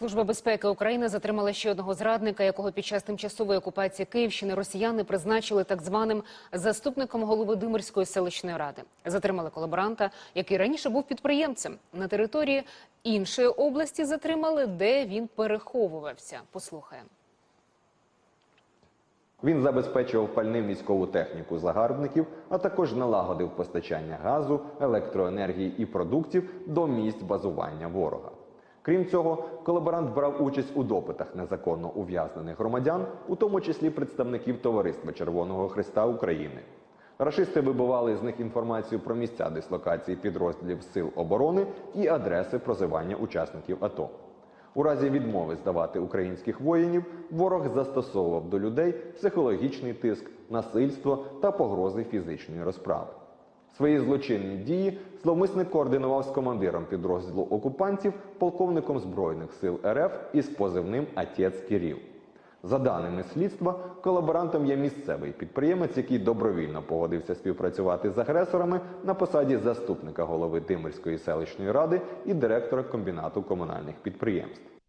Служба безпеки України затримала ще одного зрадника, якого під час тимчасової окупації Київщини росіяни призначили так званим заступником голови Димирської селищної ради. Затримали колаборанта, який раніше був підприємцем. На території іншої області затримали, де він переховувався. Послухаємо. Він забезпечував пальним військову техніку загарбників, а також налагодив постачання газу, електроенергії і продуктів до місць базування ворога. Крім цього, колаборант брав участь у допитах незаконно ув'язнених громадян, у тому числі представників Товариства Червоного Христа України. Рашисти вибивали з них інформацію про місця дислокації підрозділів сил оборони і адреси прозивання учасників АТО. У разі відмови здавати українських воїнів ворог застосовував до людей психологічний тиск, насильство та погрози фізичної розправи. Свої злочинні дії зловмисник координував з командиром підрозділу окупантів, полковником збройних сил РФ із позивним Отець Кирил. За даними слідства, колаборантом є місцевий підприємець, який добровільно погодився співпрацювати з агресорами на посаді заступника голови Димирської селищної ради і директора комбінату комунальних підприємств.